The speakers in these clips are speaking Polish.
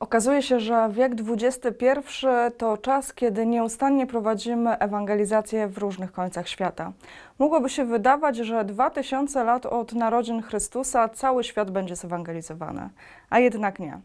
Okazuje się, że wiek XXI to czas, kiedy nieustannie prowadzimy ewangelizację w różnych końcach świata. Mogłoby się wydawać, że 2000 lat od narodzin Chrystusa cały świat będzie zewangelizowany, a jednak nie.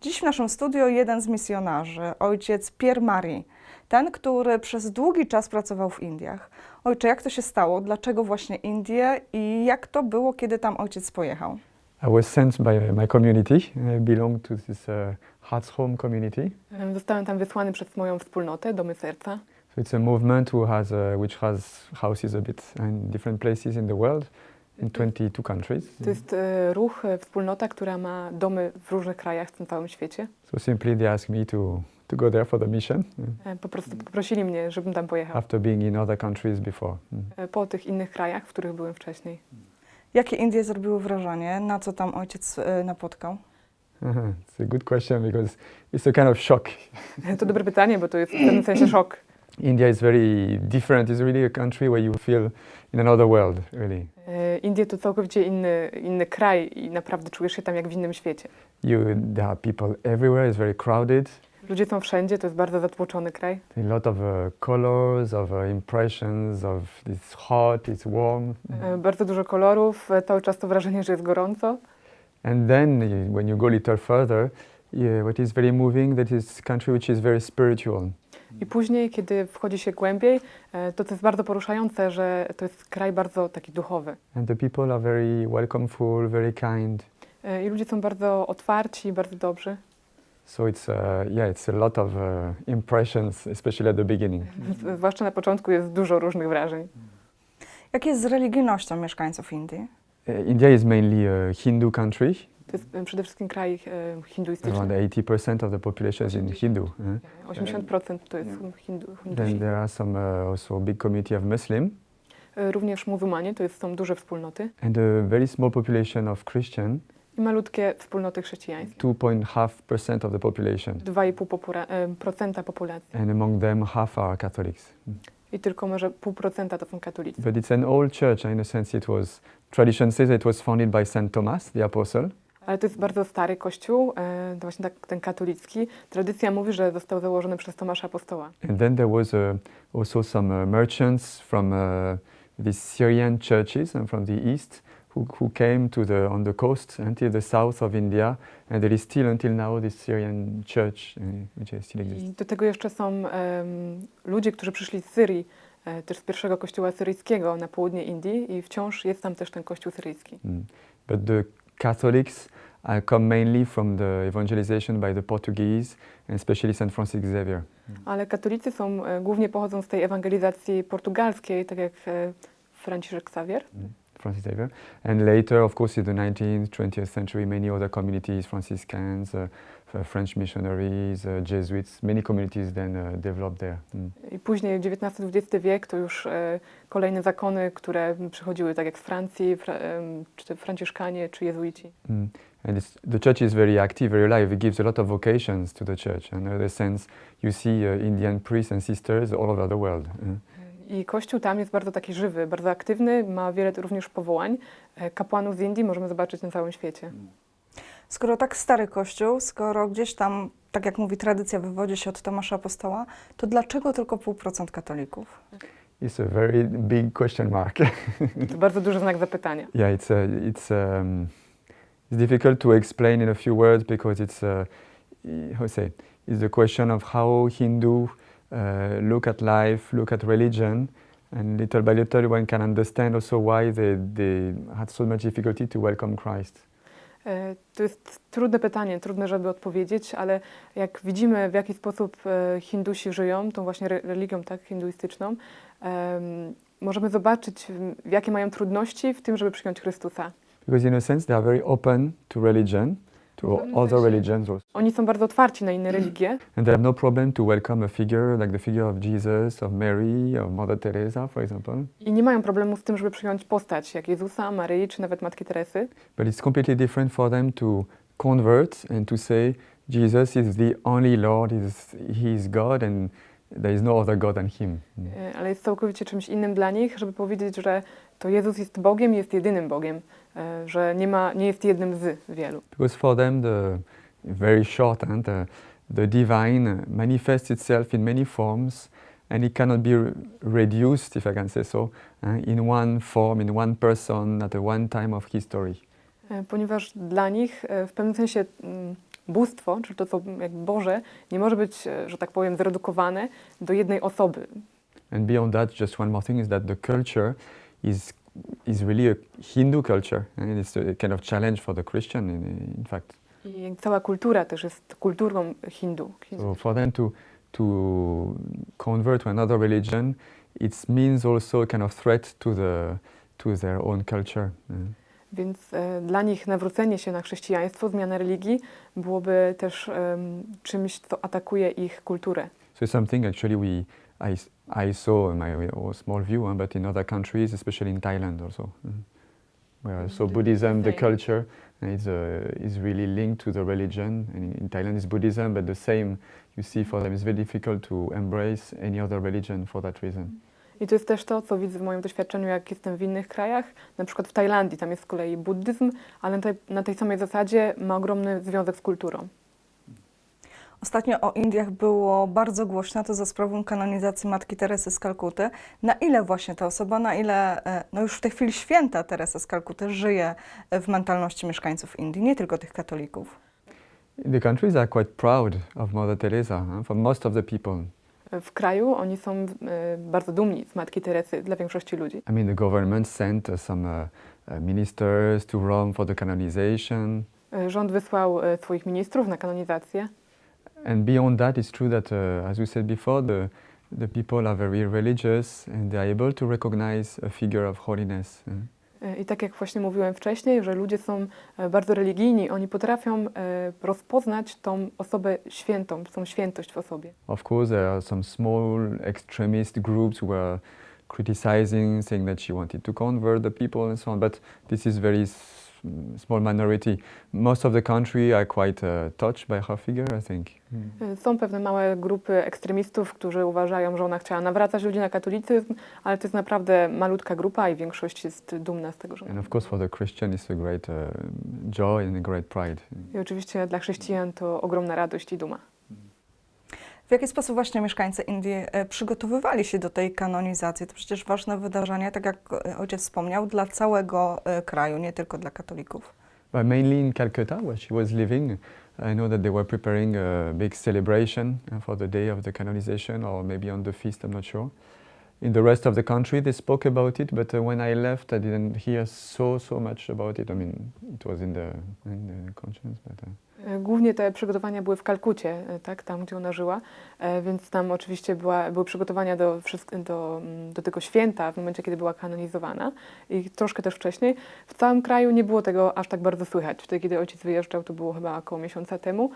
Dziś w naszym studiu jeden z misjonarzy, ojciec Pierre Marie, ten, który przez długi czas pracował w Indiach. Ojcze, jak to się stało? Dlaczego właśnie Indie i jak to było, kiedy tam ojciec pojechał? I was sent by my community. I belong to this uh, Hearts Home community. Em, Zostałem tam wysłany przez moją wspólnotę, Domy Serca. So it's a movement who has, uh, which has houses a bit in different places in the world, in 22 countries. To jest e, ruch, e, wspólnota, która ma domy w różnych krajach w tym całym świecie. So simply they asked me to, to go there for the mission E, Po prostu poprosili mnie, żebym tam pojechał. after being in other countries before. Mm. E, Po tych innych krajach, w których byłem wcześniej. Jakie Indie zrobiły wrażenie? Na co tam ojciec napotkał? it's a good question because it's a kind of shock. To dobre pytanie, bo to jest w pewnym sensie szok. India is very different. It's really a country where you feel in another world, really. E, Indie to całkowicie inny, inny kraj i naprawdę czujesz się tam jak w innym świecie. You, there are people everywhere. It's very crowded. Ludzie są wszędzie, to jest bardzo zatłoczony kraj. A lot of uh, colors, of uh, impressions, of it's hot, it's warm. E, Bardzo dużo kolorów, e, cały czas to wrażenie, że jest gorąco. And then when you go a little further, yeah, what is very moving, that is a country which is very spiritual. I później, kiedy wchodzi się głębiej, e, to co jest bardzo poruszające, że to jest kraj bardzo taki duchowy. And the people are very welcomeful, very kind. E, I ludzie są bardzo otwarci, bardzo dobrzy. So it's, uh, yeah, it's a lot of uh, impressions, especially at the beginning. Zwłaszcza na początku jest dużo różnych wrażeń. Jak jest z religijnością mieszkańców Indii? India is mainly a Hindu country. To jest e, przede wszystkim kraj e, hinduistyczny. Around 80% of the population is in Hindu. eh? 80% to jest hindu, Then hindusi. there are some uh, also big community of Muslim E, Również muzułmanie, to jest, są duże wspólnoty. and a very small population of Christian. I malutkie wspólnoty chrześcijańskie. 2.5% of the population. 2,5 popura- e, procenta populacji. And among them, half are Catholics. I tylko może pół procenta to są katolicy. But it's an old church. In a sense, it was, tradition says it was founded by St. Thomas, the apostle. Ale to jest bardzo stary kościół, e, to właśnie tak, ten katolicki. Tradycja mówi, że został założony przez Tomasza Apostoła. And then there was uh, also some uh, merchants from uh, the Syrian churches and from the east who, who came to the, on the coast until the south of India. And there is still until now this Syrian church, uh, which still exists. I do tego jeszcze są em, ludzie, którzy przyszli z Syrii, e, też z pierwszego kościoła syryjskiego na południe Indii i wciąż jest tam też ten kościół syryjski. Mm. But the Catholics uh, come mainly from the evangelization by the Portuguese and especially St. Francis Xavier. Ale katolicy są, e, głównie pochodzą z tej ewangelizacji portugalskiej, tak jak e, Franciszek Xavier. Francis Xavier. And later, of course, in the 19th, 20th century, many other communities, Franciscans, uh, French missionaries, uh, Jesuits, many communities then uh, developed there. Mm. I później XIX-XX wiek to już e, kolejne zakony, które przychodziły tak jak z Francji, fra, em, czy Franciszkanie, czy jezuici. Mm. And the church is very active, very alive. It gives a lot of vocations to the church. And in the sense, you see uh, Indian priests and sisters all over the world. uh. I kościół tam jest bardzo taki żywy, bardzo aktywny, ma wiele również powołań. E, Kapłanów z Indii możemy zobaczyć na całym świecie. Skoro tak stary kościół, skoro gdzieś tam, tak jak mówi tradycja, wywodzi się od Tomasza Apostoła, to dlaczego tylko pół procent katolików? It's a very big question mark. To bardzo duży znak zapytania. Yeah, it's a, it's um, it's difficult to explain in a few words because it's a, how to say it's the question of how Hindu uh, look at life, look at religion, and little by little one can understand also why they, they had so much difficulty to welcome Christ. E, To jest trudne pytanie, trudne, żeby odpowiedzieć, ale jak widzimy, w jaki sposób e, Hindusi żyją, tą właśnie re- religią tak, hinduistyczną, em, możemy zobaczyć, jakie mają trudności w tym, żeby przyjąć Chrystusa. Because in a sense they are very open to religion, to other religions also. Oni są bardzo otwarci na inne religie And they have no problem to welcome a figure like the figure of Jesus, of Mary, of Mother Teresa, for example. i nie mają problemu z tym, żeby przyjąć postać jak Jezusa, Maryi czy nawet Matki Teresy. But it's completely different for them to convert and to say Jesus is the only Lord, He is God, and there is no other God than Him. E, Ale jest całkowicie czymś innym dla nich, żeby powiedzieć, że to Jezus jest Bogiem, jest jedynym Bogiem, e, że nie, ma, nie jest jednym z wielu. Because for them, the very short. And the, the divine manifests itself in many forms, and it cannot be re- reduced, if I can say so, uh, in one form, in one person, at a one time of history. E, Ponieważ dla nich w pewnym sensie mm, bóstwo, czyli to, co jak Boże, nie może być, e, że tak powiem, zredukowane do jednej osoby. And beyond that, just one more thing is that the culture is is really a Hindu culture, and it's a kind of challenge for the Christian, in, in fact. I cała kultura też jest kulturą Hindu. So for them to to convert to another religion, it means also a kind of threat to the to their own culture. Więc e, dla nich nawrócenie się na chrześcijaństwo, zmiana religii byłoby też em, czymś, co atakuje ich kulturę. So something actually we I, I saw in my small view, uh, but in other countries, especially in Thailand also, mm. where so The- Buddhism, the same. culture, is uh, is really linked to the religion. And in, in Thailand, it's Buddhism, but the same you see for them, it's very difficult to embrace any other religion for that reason. I to jest też to, co widzę w moim doświadczeniu, jak jestem w innych krajach. Na przykład w Tajlandii, tam jest z kolei buddyzm, ale na tej, na tej samej zasadzie ma ogromny związek z kulturą. Ostatnio o Indiach było bardzo głośno, to za sprawą kanonizacji Matki Teresy z Kalkuty. Na ile właśnie ta osoba, na ile e, no już w tej chwili święta Teresa z Kalkuty żyje w mentalności mieszkańców Indii, nie tylko tych katolików? The countries are quite proud of Mother Teresa huh, for most of the people. W kraju oni są e, bardzo dumni z Matki Teresy dla większości ludzi. I mean, the government sent uh, some uh, uh, ministers to Rome for the canonization. E, Rząd wysłał e, swoich ministrów na kanonizację. And beyond that, it's true that, uh, as we said before, the, the people are very religious and they are able to recognize a figure of holiness. uh. E, I tak jak właśnie mówiłem wcześniej, że ludzie są e, bardzo religijni, oni potrafią e, rozpoznać tą osobę świętą, tą świętość w osobie. Of course, there are some small extremist groups criticizing, saying that she wanted to convert the people and so on, but this is very small minority. Most of the country are quite uh, touched by her figure, I think. E, Są pewne małe grupy ekstremistów, którzy uważają, że ona chciała nawracać ludzi na katolicyzm, ale to jest naprawdę malutka grupa i większość jest dumna z tego, że And of course, for the Christian, it's a great uh, joy and a great pride. I oczywiście dla chrześcijan to ogromna radość i duma. W jaki sposób właśnie mieszkańcy Indii e, przygotowywali się do tej kanonizacji? To przecież ważne wydarzenie, tak jak e, ojciec wspomniał, dla całego e, kraju, nie tylko dla katolików. But mainly in Calcutta, where she was living, I know that they were preparing a big celebration uh, for the day of the canonization, or maybe on the feast, I'm not sure. In the rest of the country, they spoke about it, but uh, when I left, I didn't hear so so much about it. I mean, it was in the in the conscience, but. Uh, Głównie te przygotowania były w Kalkucie, e, tak, tam gdzie ona żyła, e, więc tam oczywiście była, były przygotowania do, do, mm, do tego święta w momencie, kiedy była kanonizowana i troszkę też wcześniej. W całym kraju nie było tego aż tak bardzo słychać. Wtedy, kiedy ojciec wyjeżdżał, to było chyba około miesiąca temu.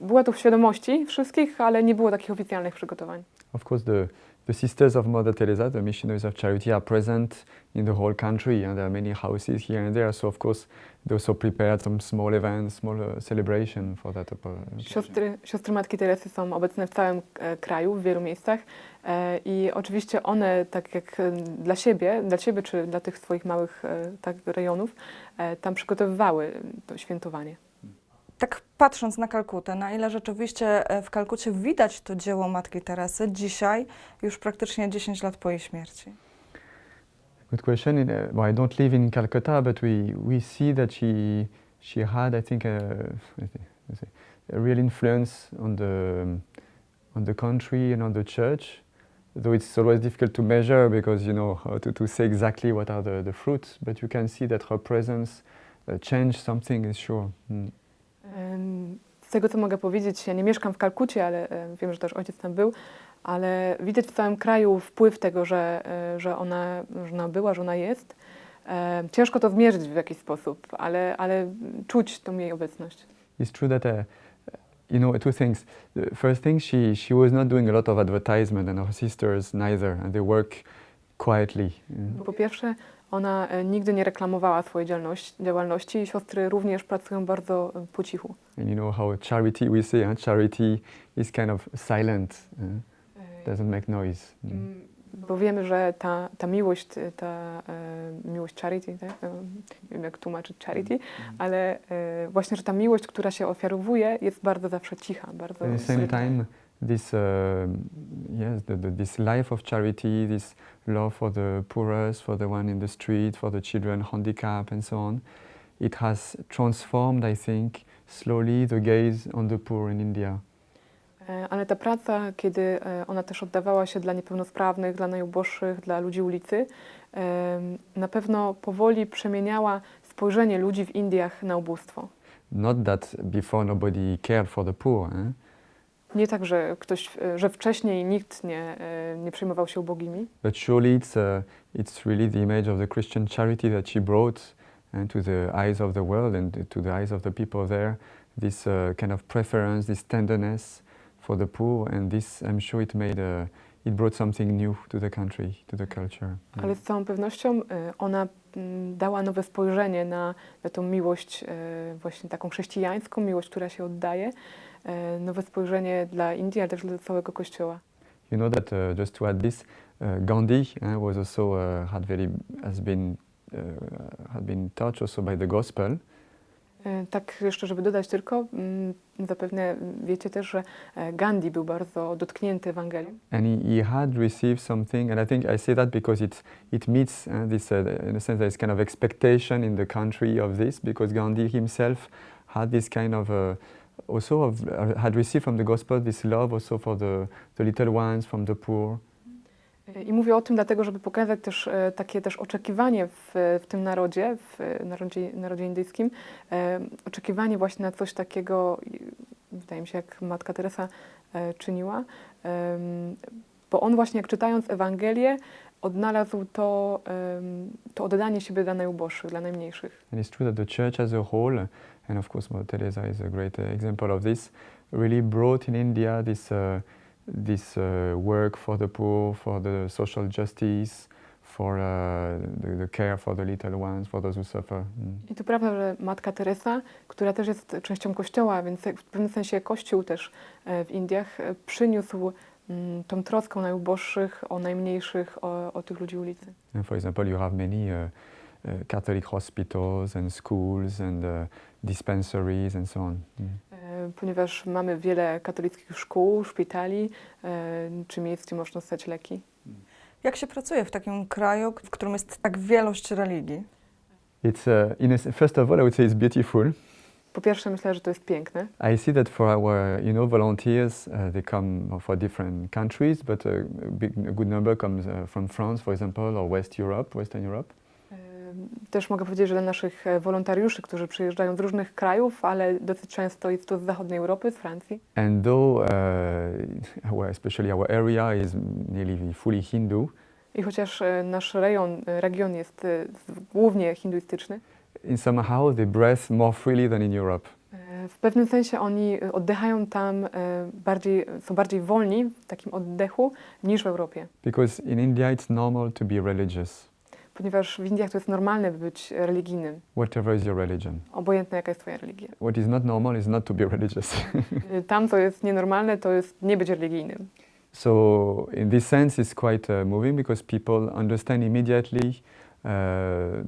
Była to w świadomości wszystkich, ale nie było takich oficjalnych przygotowań. Of course, the, the Sisters of Mother Teresa, the Missionaries of Charity, are present in the whole country, and there are many houses here and there. So, of course, they also prepared some small events, small uh, celebration for that. Siostry, siostry Matki Teresy są obecne w całym e, kraju, w wielu miejscach e, i oczywiście one, tak jak e, dla siebie, dla siebie czy dla tych swoich małych e, tak, rejonów, e, tam przygotowywały to świętowanie. Tak patrząc na Kalkutę, na ile rzeczywiście e, w Kalkucie widać to dzieło Matki Teresy dzisiaj, już praktycznie 10 lat po jej śmierci? Good question. Uh, well, I don't live in Calcutta, but we, we see that she she had, I think, a, a real influence on the on the country and on the church. Though it's always difficult to measure because you know to, to say exactly what are the, the fruits, but you can see that her presence uh, changed something. Is sure. Mm. Z tego, co mogę powiedzieć, ja nie mieszkam w Kalkucie, ale wiem, że też ojciec tam był, ale widać w całym kraju wpływ tego, że, e, że, ona, że ona była, że ona jest. Ciężko to zmierzyć w jakiś sposób, ale, ale czuć tą jej obecność. It's true that, uh, you know, two things. The first thing, she, she was not doing a lot of advertisement, and her sisters neither, and they work quietly. Po pierwsze, ona e, nigdy nie reklamowała swojej działalności, i siostry również pracują bardzo e, po cichu. And you know how charity, we say, huh? charity is kind of silent, uh, doesn't make noise. Mm. Mm, Bo wiemy, że ta, ta miłość, e, ta, e, miłość charity, tak? Nie wiem jak tłumaczyć charity, ale e, właśnie, że ta miłość, która się ofiarowuje jest bardzo zawsze cicha, bardzo At the same time, this uh, yes, the, the, this life of charity, this love for the poorest, for the one in the street, for the children handicapped, and so on, it has transformed, I think, slowly the gaze on the poor in India. E, Ale ta praca, kiedy e, ona też oddawała się dla niepełnosprawnych, dla najuboższych, dla ludzi ulicy, e, na pewno powoli przemieniała spojrzenie ludzi w Indiach na ubóstwo. Not that before nobody cared for the poor, eh? Nie tak, że ktoś, e, że wcześniej nikt nie, e, nie przejmował się ubogimi, but surely it's uh, it's really the image of the Christian charity that she brought and to the eyes of the world and to the eyes of the people there. This uh, kind of preference, this tenderness for the poor, and this I'm sure it made a, it brought something new to the country, to the culture. Mm. ale z całą pewnością e, ona mm, dała nowe spojrzenie na, na tą miłość, e, właśnie taką chrześcijańską, miłość, która się oddaje, e, nowe spojrzenie dla Indii, ale też dla całego Kościoła. You know that uh, just to add this, uh, Gandhi uh, was also uh, had very has been uh, had been touched also by the gospel. E, Tak jeszcze, żeby dodać tylko, mm, zapewne wiecie też, że e, Gandhi był bardzo dotknięty Ewangelią. and he, he had received something and i think i say that because it it meets uh, this uh, in a sense there's kind of expectation in the country of this because gandhi himself had this kind of uh, also of, uh, had received from the gospel this love also for the, the little ones from the poor. E, I mówię o tym dlatego, żeby pokazać też e, takie też oczekiwanie w, w tym narodzie, w e, narodzie, narodzie indyjskim, e, oczekiwanie właśnie na coś takiego, wydaje mi się, jak Matka Teresa e, czyniła, bo on właśnie jak czytając Ewangelię odnalazł to, to oddanie siebie dla najuboższych, dla najmniejszych. and it's true that the church as a whole and of course mother teresa is a great uh, example of this really brought in india this uh, this uh, work for the poor for the social justice for uh, the, the care for the little ones for those who suffer Mm. I to prawda, że Matka Teresa, która też jest częścią Kościoła, więc w pewnym sensie Kościół też e, w Indiach e, przyniósł mm, tą troską o najuboższych, o najmniejszych, o, o tych ludzi ulicy. And for example, you have many uh, uh, Catholic hospitals and schools and uh, dispensaries and so on. Mm. E, Ponieważ mamy wiele katolickich szkół, szpitali, e, czy miejsc, gdzie można dostać leki. Jak się pracuje w takim kraju, w którym jest tak wielość religii? It's uh, in a, first of all, I would say it's beautiful. Po pierwsze myślę, że to jest piękne. I see that for our, you know, volunteers, uh, they come for different countries, but a, big, a good number comes uh, from France, for example, or West Europe, Western Europe. Też mogę powiedzieć, że dla naszych e, wolontariuszy, którzy przyjeżdżają z różnych krajów, ale dosyć często jest to z zachodniej Europy, z Francji. And though, uh, our, especially our area is nearly fully Hindu, I chociaż e, nasz rejon, e, region jest głównie hinduistyczny, in somehow they breathe more freely than in Europe. w pewnym sensie oni oddychają tam bardziej, są bardziej wolni w takim oddechu niż w Europie. Because in India it's normal to be religious, Ponieważ w Indiach to jest normalne by być religijnym, whatever is your religion. obojętne jaka jest twoja religia. What is not normal is not to be religious. E, Tam, co jest nienormalne, to jest nie być religijnym. so in this sense it's quite uh, moving because people understand immediately uh,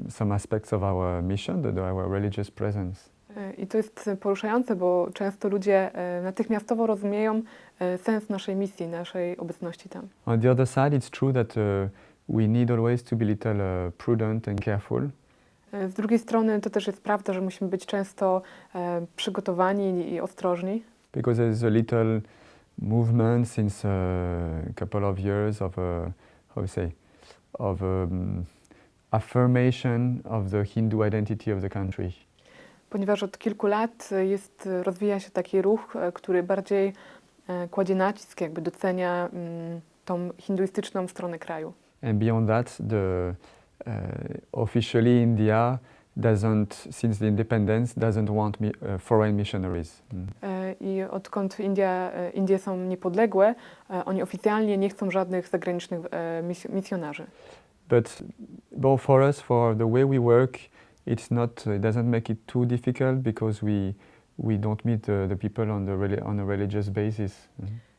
some aspects of our mission, the, our religious presence. E, I to jest poruszające, bo często ludzie natychmiastowo rozumieją sens naszej misji, naszej obecności tam. On the other side, it's true that uh, we need always to be little uh, prudent and careful E, Z drugiej strony to też jest prawda, że musimy być często e, przygotowani i ostrożni, because there's a little movement since uh, a couple of years of, uh, how to say, of um, affirmation of the Hindu identity of the country. ponieważ od kilku lat e, jest, rozwija się taki ruch, e, który bardziej e, kładzie nacisk, jakby docenia mm, tą hinduistyczną stronę kraju. And beyond that, the uh, officially India doesn't, since the independence, doesn't want mi- uh, foreign missionaries. Mm. E, I odkąd India, Indie są niepodległe, oni oficjalnie nie chcą żadnych zagranicznych mis- misjonarzy. But, but for us, for the way we work, it's not, it doesn't make it too difficult because we, we don't meet the, the people on, the reli- on a religious basis. Mhm. E,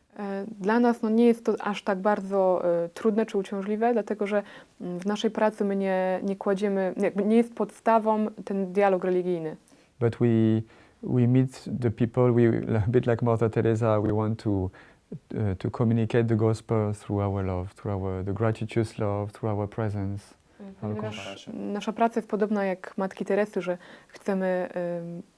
Dla nas no, nie jest to aż tak bardzo e, trudne czy uciążliwe, dlatego że mm, w naszej pracy my nie, nie kładziemy, jakby nie jest podstawą ten dialog religijny. but we we meet the people. We a bit like Mother Teresa. We want to uh, to communicate the gospel through our love, through our the gratuitous love, through our presence. Ponieważ nasza praca jest podobna jak Matki Teresy, że chcemy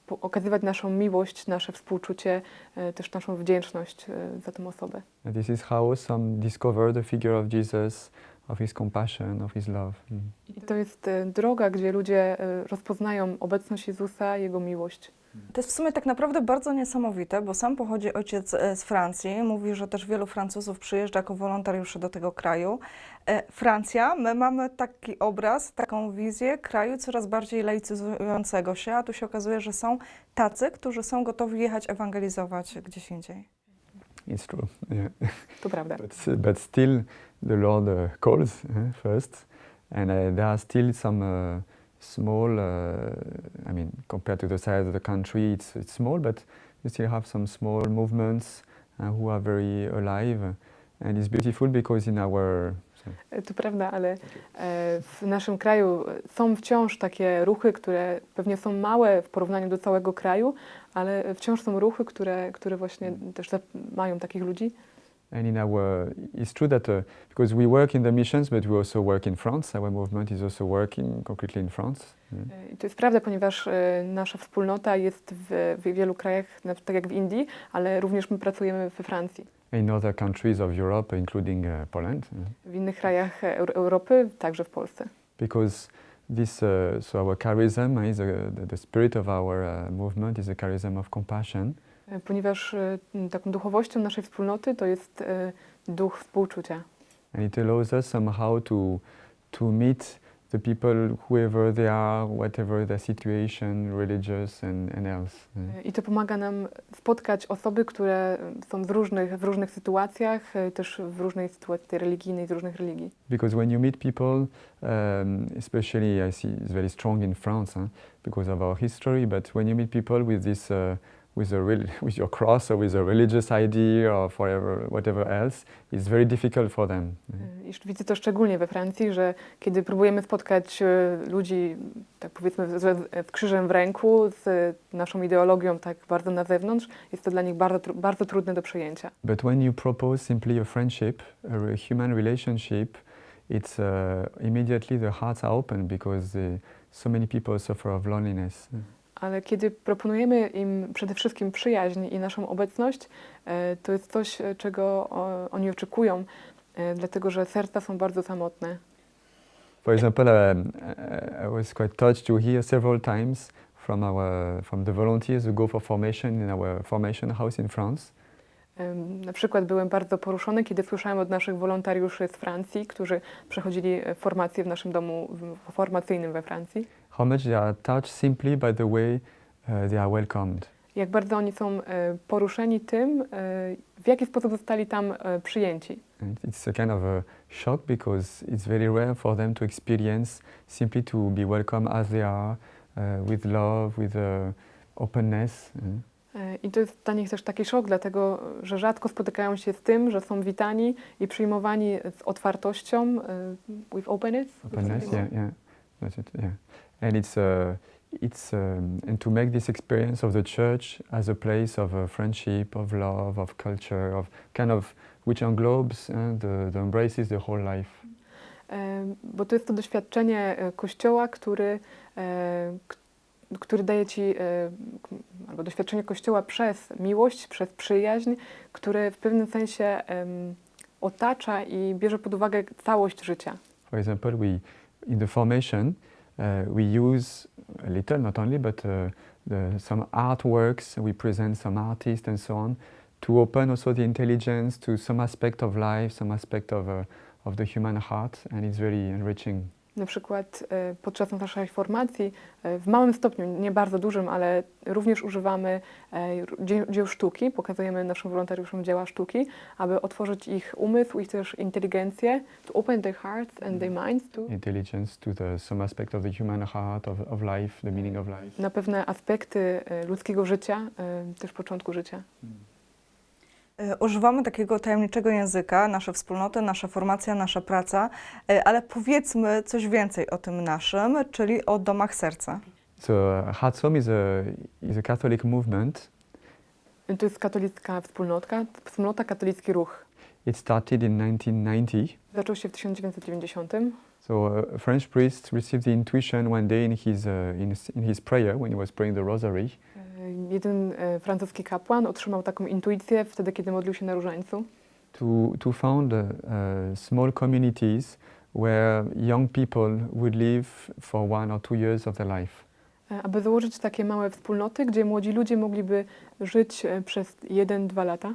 okazywać naszą miłość, nasze współczucie, e, też naszą wdzięczność e, za tę osobę. And this is how some discover the figure of Jesus, of His compassion, of His love. Mm. I to jest e, droga, gdzie ludzie rozpoznają obecność Jezusa, Jego miłość. To jest w sumie tak naprawdę bardzo niesamowite, bo sam pochodzi ojciec e, z Francji. Mówi, że też wielu Francuzów przyjeżdża jako wolontariusze do tego kraju. E, Francja, my mamy taki obraz, taką wizję kraju coraz bardziej laicyzującego się, a tu się okazuje, że są tacy, którzy są gotowi jechać ewangelizować gdzieś indziej. It's true. Yeah. To prawda. But, but still, the Lord calls uh, first, and there are still some uh, small. Uh, I mean, compared to the size of the country, it's it's small, but you still have some small movements uh, who are very alive, and it's beautiful because in our E, To prawda, ale e, w naszym kraju są wciąż takie ruchy, które pewnie są małe w porównaniu do całego kraju, ale wciąż są ruchy, które, które właśnie też za- mają takich ludzi. And in our it's true that uh, because we work in the missions, but we also work in France. Our movement is also working concretely in France. Mm. E, to jest prawda, ponieważ e, nasza wspólnota jest w, w wielu krajach, tak jak w Indii, ale również my pracujemy we Francji. In other countries of Europe, including uh, Poland. mm. W innych krajach Eur- Europy, także w Polsce. because this uh, so our charism is uh, the, the spirit of our uh, movement is a charism of compassion Ponieważ e, taką duchowością naszej wspólnoty to jest e, duch współczucia. and it allows us somehow to to meet the people whoever they are whatever their situation religious and, and else. E, I to pomaga nam spotkać osoby, które są w różnych, w różnych sytuacjach, też w różnej sytuacji religijnej, z różnych religii. because when you meet people um, especially I see it's very strong in France huh, because of our history but when you meet people with this uh, with a with your cross or with a religious idea or forever whatever else it's very difficult for them Mm. I widzę to szczególnie we Francji, że kiedy próbujemy spotkać ludzi, tak powiedzmy, z, krzyżem w ręku, z naszą ideologią tak bardzo na zewnątrz, jest to dla nich bardzo, bardzo trudne do przyjęcia. But when you propose simply a friendship, a human relationship, it's uh, immediately the hearts are open because uh, so many people suffer of loneliness. Ale kiedy proponujemy im przede wszystkim przyjaźń i naszą obecność, e, to jest coś, e, czego oni oczekują, e, dlatego że serca są bardzo samotne. For example, um, I I was quite touched to hear several times from our from the volunteers who go for formation in our formation house in France. Na przykład byłem bardzo poruszony, kiedy słyszałem od naszych wolontariuszy z Francji, którzy przechodzili formację w naszym domu formacyjnym we Francji, How much they are touched simply by the way uh, they are welcomed. jak bardzo oni są e, poruszeni tym, e, w jaki sposób zostali tam e, przyjęci. And it's a kind of a shock because it's very rare for them to experience simply to be welcome as they are, uh, with love, with uh, openness. mm. I to jest dla nich też taki szok, dlatego że rzadko spotykają się z tym, że są witani i przyjmowani z otwartością, with openness. Openness, yeah, yeah, that's it, yeah. And it's uh, it's um, and to make this experience of the church as a place of uh, friendship, of love, of culture, of kind of which englobes uh, the, embraces the whole life. Bo to jest to doświadczenie e, Kościoła, który, e, który daje ci, e, albo doświadczenie Kościoła przez miłość, przez przyjaźń, które w pewnym sensie otacza i bierze pod uwagę całość życia. For example, we in the formation we use a little, not only, but uh, the, some artworks. We present some artists and so on to open also the intelligence to some aspect of life, some aspect of uh, of the human heart, and it's very enriching. Na przykład e, podczas naszej formacji, e, w małym stopniu, nie bardzo dużym, ale również używamy e, dzie- dzieł sztuki, pokazujemy naszym wolontariuszom dzieła sztuki, aby otworzyć ich umysł i też inteligencję, to open their hearts and their minds to, Intelligence to the some aspect of the human heart, of, of life, the meaning of life. na pewne aspekty ludzkiego życia, też początku życia. E, Używamy takiego tajemniczego języka, nasze wspólnoty, nasza formacja, nasza praca, e, ale powiedzmy coś więcej o tym naszym, czyli o domach serca. So uh, Hearts Home is a, is a Catholic movement. To jest katolicka wspólnotka, wspólnota Katolicki Ruch. It started in 1990. Zaczął się w 1990. So uh, a French priest received the intuition one day in his, uh, in, his, in his prayer when he was praying the rosary E, Jeden e, francuski kapłan otrzymał taką intuicję wtedy, kiedy modlił się na różańcu, to, to found uh, small communities where young people would live for one or two years of their life. e, aby założyć takie małe wspólnoty, gdzie młodzi ludzie mogliby żyć przez jeden, dwa lata.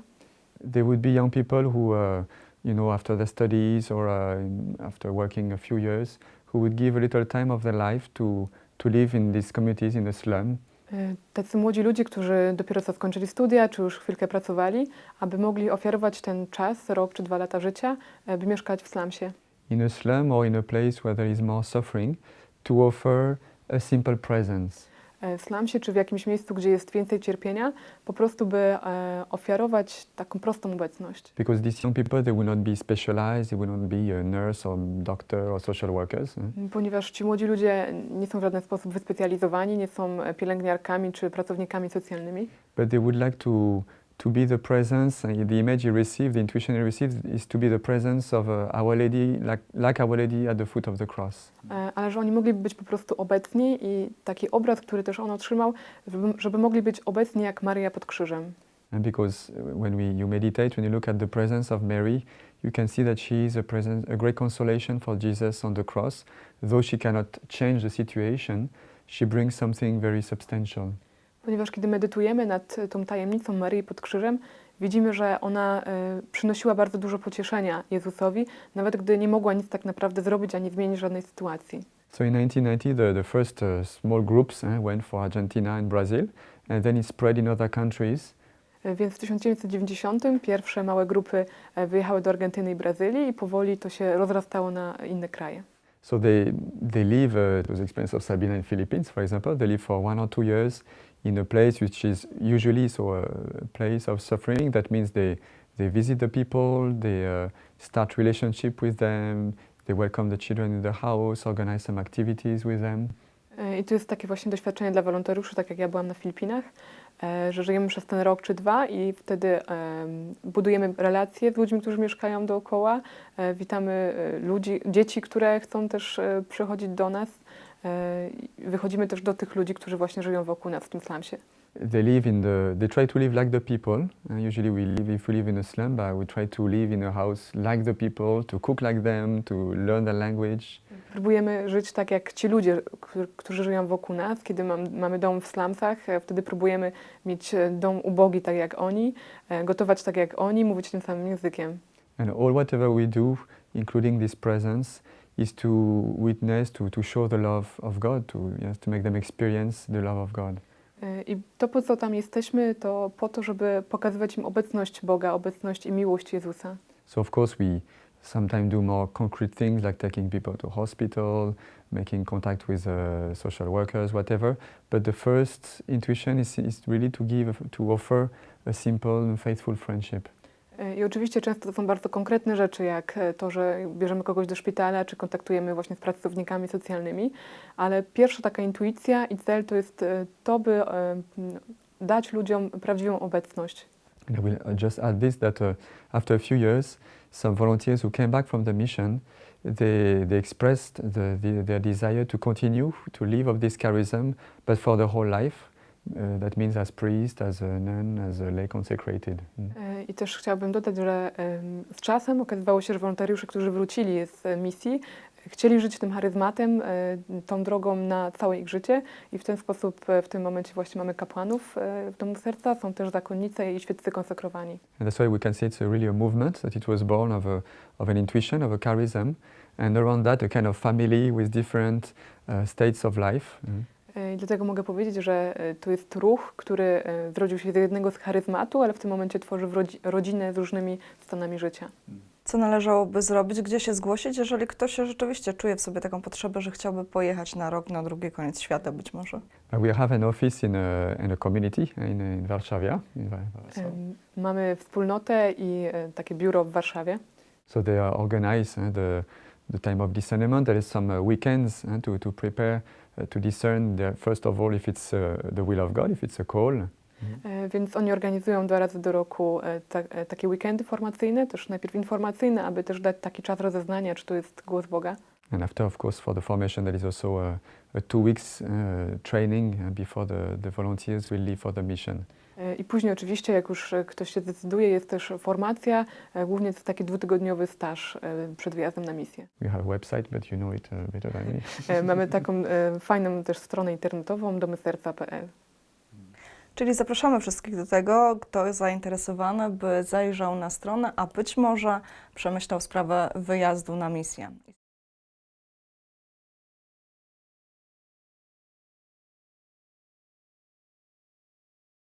There would be young people who, uh, you know, after their studies or uh, after working a few years, who would give a little time of their life to, to live in these communities in the slum. Tacy młodzi ludzie, którzy dopiero co skończyli studia, czy już chwilkę pracowali, aby mogli ofiarować ten czas, rok czy dwa lata życia, by mieszkać w slumsie. in a slum or in a place where there is more suffering to offer a simple presence. E, slumsie czy w jakimś miejscu, gdzie jest więcej cierpienia, po prostu by e, ofiarować taką prostą obecność. Because these young people, they will not be specialized, they will not be a nurse or doctor or social workers. Ponieważ ci młodzi ludzie nie są w żaden sposób wyspecjalizowani, nie są pielęgniarkami czy pracownikami socjalnymi, But they would like to, to be the presence, and the image he received, the intuition he received is to be the presence of uh, Our Lady, like, like Our Lady at the foot of the cross. e, ale że oni mogliby być po prostu obecni i taki obraz, który też on otrzymał, żeby, żeby mogli być obecni jak Maria pod krzyżem. And because uh, when we, you meditate, when you look at the presence of Mary, you can see that she is a, presence, a great consolation for Jesus on the cross. Though she cannot change the situation, she brings something very substantial. Ponieważ kiedy medytujemy nad e, tą tajemnicą Maryi pod krzyżem, widzimy, że ona e, przynosiła bardzo dużo pocieszenia Jezusowi, nawet gdy nie mogła nic tak naprawdę zrobić ani zmienić żadnej sytuacji. So in 1990, the, the first uh, small groups eh, went for Argentina and Brazil, and then it spread in other countries. Więc w 1990 pierwsze małe grupy wyjechały do Argentyny i Brazylii i powoli to się rozrastało na inne kraje. So they, they live, uh, it was the experience of Sabina in Philippines, for example, they live for one or two years in a place which is usually so a place of suffering. That means they, they visit the people, they uh, start relationship with them, they welcome the children in the house, organize some activities with them. E, I to jest takie właśnie doświadczenie dla wolontariuszy, tak jak ja byłam na Filipinach, e, że żyjemy przez ten rok czy dwa i wtedy em, budujemy relacje z ludźmi, którzy mieszkają dookoła, e, witamy ludzi, dzieci, które chcą też przychodzić do nas. E, Wychodzimy też do tych ludzi, którzy właśnie żyją wokół nas w tym slumsie. They live in the, they try to live like the people. Uh, usually we live, if we live in a slum, but we try to live in a house like the people, to cook like them, to learn the language. Próbujemy żyć tak jak ci ludzie, którzy- żyją wokół nas. Kiedy mam, mamy dom w slumsach, e, wtedy próbujemy mieć e, dom ubogi tak jak oni, gotować tak jak oni, mówić tym samym językiem. And all whatever we do, including this presence, is to witness, to, to show the love of God, to, yes, to make them experience the love of God. E, I to, po co tam jesteśmy, to po to, żeby pokazywać im obecność Boga, obecność i miłość Jezusa. So of course we sometimes do more concrete things like taking people to hospital, making contact with uh, social workers, whatever. But the first intuition is, is really to give, to offer a simple and faithful friendship. E, I oczywiście często to są bardzo konkretne rzeczy, jak e, to, że bierzemy kogoś do szpitala, czy kontaktujemy właśnie z pracownikami socjalnymi, ale pierwsza taka intuicja i cel to jest e, to, by dać ludziom prawdziwą obecność. I will just add this that uh, after a few years, some volunteers who came back from the mission, they, they expressed the, the, their desire to continue to live of this charism, but for the whole life. Uh, that means as priest, as a nun, as a lay consecrated. Mm. E, I też chciałabym dodać, że z czasem okazywało się, że wolontariusze, którzy wrócili z e, misji, e, chcieli żyć tym charyzmatem, e, tą drogą na całe ich życie i w ten sposób e, w tym momencie właśnie mamy kapłanów e, w Domu Serca, są też zakonnice i świeccy konsekrowani. And that's why we can say it's really a movement, that it was born of, a, of an intuition, of a charism, and around that a kind of family with different uh, states of life. Mm. E, I dlatego mogę powiedzieć, że e, to jest ruch, który e, zrodził się z jednego z charyzmatu, ale w tym momencie tworzy rodzinę z różnymi stanami życia. Co należałoby zrobić, gdzie się zgłosić, jeżeli ktoś się rzeczywiście czuje w sobie taką potrzebę, że chciałby pojechać na rok na drugi koniec świata być może? Uh, we have an office in a, in a community in, in Varsavia. In, Wa- Warsaw. Em, Mamy wspólnotę i takie biuro w Warszawie. So they uh, the, the time of discernment. There is some weekends to, to prepare, to discern, the, first of all, if it's uh, the will of God, if it's a call. E, Więc oni organizują dwa razy do roku e, ta, e, takie weekendy formacyjne, też najpierw informacyjne, aby też dać taki czas rozeznania, czy to jest głos Boga. And after, of course, for the formation, there is also a, a two weeks uh, training uh, before the, the volunteers will leave for the mission. E, I później oczywiście, jak już e, ktoś się zdecyduje, jest też formacja, e, głównie to jest taki dwutygodniowy staż przed wyjazdem na misję. We have a website, but you know it uh, better than me. Mamy taką fajną też stronę internetową domyserca.pl. Czyli zapraszamy wszystkich do tego, kto jest zainteresowany, by zajrzał na stronę, a być może przemyślał sprawę wyjazdu na misję.